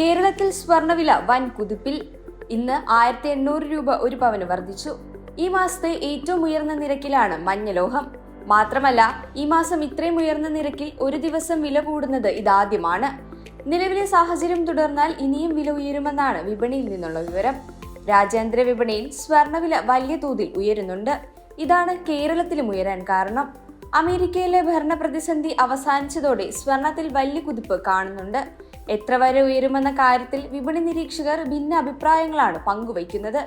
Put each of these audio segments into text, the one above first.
കേരളത്തിൽ സ്വർണവില വൻ കുതിപ്പിൽ ഇന്ന് ആയിരത്തി എണ്ണൂറ് രൂപ ഒരു പവന് വർദ്ധിച്ചു. ഈ മാസത്തെ ഏറ്റവും ഉയർന്ന നിരക്കിലാണ് മഞ്ഞലോഹം. മാത്രമല്ല ഈ മാസം ഇത്രയും ഉയർന്ന നിരക്കിൽ ഒരു ദിവസം വില കൂടുന്നത് ഇതാദ്യമാണ്. നിലവിലെ സാഹചര്യം തുടർന്നാൽ ഇനിയും വില ഉയരുമെന്നാണ് വിപണിയിൽ നിന്നുള്ള വിവരം. രാജ്യാന്തര വിപണിയിൽ സ്വർണവില വലിയ തോതിൽ ഉയരുന്നുണ്ട്. ഇതാണ് കേരളത്തിലും ഉയരാൻ കാരണം. അമേരിക്കയിലെ ഭരണപ്രതിസന്ധി അവസാനിച്ചതോടെ സ്വർണത്തിൽ വലിയ കുതിപ്പ് കാണുന്നുണ്ട്. എത്ര വരെ ഉയരുമെന്ന കാര്യത്തിൽ വിപണി നിരീക്ഷകർ ഭിന്ന അഭിപ്രായങ്ങളാണ് പങ്കുവയ്ക്കുന്നത്.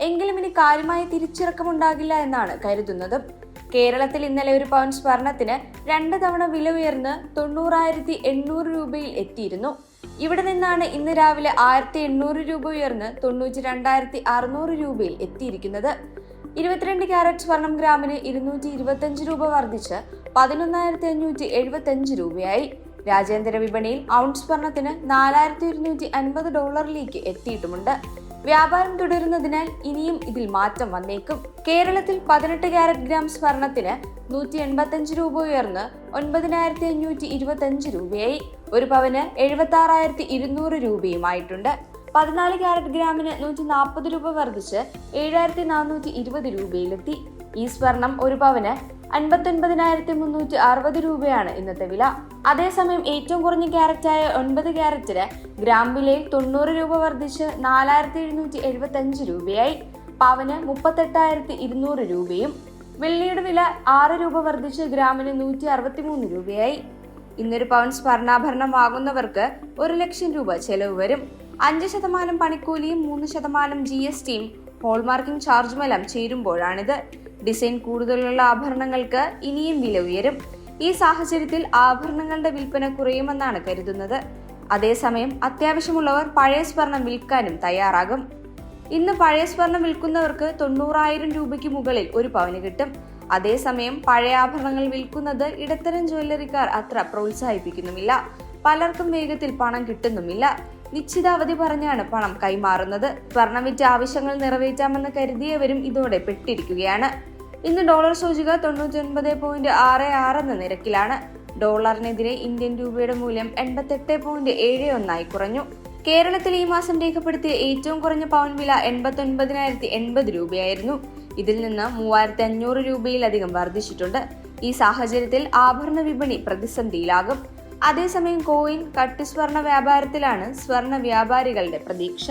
എങ്കിലും ഇനി കാര്യമായ തിരിച്ചിറക്കമുണ്ടാകില്ല എന്നാണ് കരുതുന്നത്. കേരളത്തിൽ ഇന്നലെ ഒരു പവൻ സ്വർണത്തിന് രണ്ട് തവണ വില ഉയർന്ന് തൊണ്ണൂറായിരത്തി എണ്ണൂറ് രൂപയിൽ എത്തിയിരുന്നു. ഇവിടെ നിന്നാണ് ഇന്ന് രാവിലെ ആയിരത്തി എണ്ണൂറ് രൂപ ഉയർന്ന് തൊണ്ണൂറ്റി രണ്ടായിരത്തി അറുന്നൂറ് രൂപയിൽ എത്തിയിരിക്കുന്നത്. ഇരുപത്തിരണ്ട് ക്യാരറ്റ് സ്വർണം ഗ്രാമിന് ഇരുന്നൂറ്റി ഇരുപത്തഞ്ച് രൂപ വർദ്ധിച്ച് പതിനൊന്നായിരത്തി അഞ്ഞൂറ്റി എഴുപത്തിയഞ്ച് രൂപയായി. രാജ്യാന്തര വിപണിയിൽ ഔൺസ് സ്വർണത്തിന് നാലായിരത്തി ഇരുന്നൂറ്റി അൻപത് ഡോളറിലേക്ക് എത്തിയിട്ടുമുണ്ട്. വ്യാപാരം തുടരുന്നതിനാൽ ഇനിയും ഇതിൽ മാറ്റം വന്നേക്കും. കേരളത്തിൽ പതിനെട്ട് കാരറ്റ് ഗ്രാം സ്വർണത്തിന് നൂറ്റി എൺപത്തഞ്ച് രൂപ ഉയർന്ന് ഒൻപതിനായിരത്തി അഞ്ഞൂറ്റി ഇരുപത്തഞ്ച് രൂപയായി. ഒരു പവന് എഴുപത്തി ആറായിരത്തി ഇരുന്നൂറ് രൂപയുമായിട്ടുണ്ട്. പതിനാല് കാരറ്റ് ഗ്രാമിന് നൂറ്റി നാൽപ്പത് രൂപ വർദ്ധിച്ച് ഏഴായിരത്തി നാനൂറ്റി ഇരുപത് രൂപയിലെത്തി. ഈ സ്വർണം ഒരു പവന് അൻപത്തൊൻപതിനായിരത്തി മുന്നൂറ്റി അറുപത് രൂപയാണ് ഇന്നത്തെ വില. അതേസമയം ഏറ്റവും കുറഞ്ഞ ക്യാരറ്റായ ഒൻപത് ക്യാരറ്റിന് ഗ്രാം വിലയിൽ തൊണ്ണൂറ് രൂപ വർദ്ധിച്ച് നാലായിരത്തി എഴുന്നൂറ്റി എഴുപത്തി അഞ്ച് രൂപയായി. പവന് മുപ്പത്തെട്ടായിരത്തി ഇരുന്നൂറ് രൂപയും വെള്ളിയുടെ വില ആറ് രൂപ വർദ്ധിച്ച് ഗ്രാമിന് നൂറ്റി അറുപത്തി മൂന്ന് രൂപയായി. ഇന്നൊരു പവൻ സ്വർണാഭരണം വാങ്ങുന്നവർക്ക് ഒരു ലക്ഷം രൂപ ചെലവ് വരും. അഞ്ച് ശതമാനം പണിക്കൂലിയും മൂന്ന് ശതമാനം ജി എസ് ടിയും ഹോൾമാർക്കിംഗ് ചാർജുമെല്ലാം ചേരുമ്പോഴാണിത്. ഡിസൈൻ കൂടുതലുള്ള ആഭരണങ്ങൾക്ക് ഇനിയും വില ഉയരും. ഈ സാഹചര്യത്തിൽ ആഭരണങ്ങളുടെ വിൽപ്പന കുറയുമെന്നാണ് കരുതുന്നത്. അതേസമയം അത്യാവശ്യമുള്ളവർ പഴയ സ്വർണം വിൽക്കാനും തയ്യാറാകും. ഇന്ന് പഴയ സ്വർണം വിൽക്കുന്നവർക്ക് തൊണ്ണൂറായിരം രൂപയ്ക്ക് മുകളിൽ ഒരു പവന് കിട്ടും. അതേസമയം പഴയ ആഭരണങ്ങൾ വിൽക്കുന്നത് ഇടത്തരം ജ്വല്ലറിക്കാർ അത്ര പ്രോത്സാഹിപ്പിക്കുന്നുമില്ല. പലർക്കും വേഗത്തിൽ പണം കിട്ടുന്നുമില്ല. നിശ്ചിത അവധി പറഞ്ഞാണ് പണം കൈമാറുന്നത്. സ്വർണം വിറ്റ് ആവശ്യങ്ങൾ നിറവേറ്റാമെന്ന് കരുതിയവരും ഇതോടെ പെട്ടിരിക്കുകയാണ്. ഇന്ന് ഡോളർ സൂചിക തൊണ്ണൂറ്റി ഒൻപത് പോയിന്റ് ആറ് ആറ് എന്ന നിരക്കിലാണ്. ഡോളറിനെതിരെ ഇന്ത്യൻ രൂപയുടെ മൂല്യം എൺപത്തെട്ട് പോയിന്റ് ഏഴ് ഒന്നായി കുറഞ്ഞു. കേരളത്തിൽ ഈ മാസം രേഖപ്പെടുത്തിയ ഏറ്റവും കുറഞ്ഞ പവൻ വില എൺപത്തി ഒൻപതിനായിരത്തി എൺപത് രൂപയായിരുന്നു. ഇതിൽ നിന്ന് മൂവായിരത്തി അഞ്ഞൂറ് രൂപയിലധികം വർദ്ധിച്ചിട്ടുണ്ട്. ഈ സാഹചര്യത്തിൽ ആഭരണ വിപണി പ്രതിസന്ധിയിലാകും. അതേസമയം കോയിൻ കട്ടി സ്വർണ വ്യാപാരത്തിലാണ് സ്വർണ വ്യാപാരികളുടെ പ്രതീക്ഷ.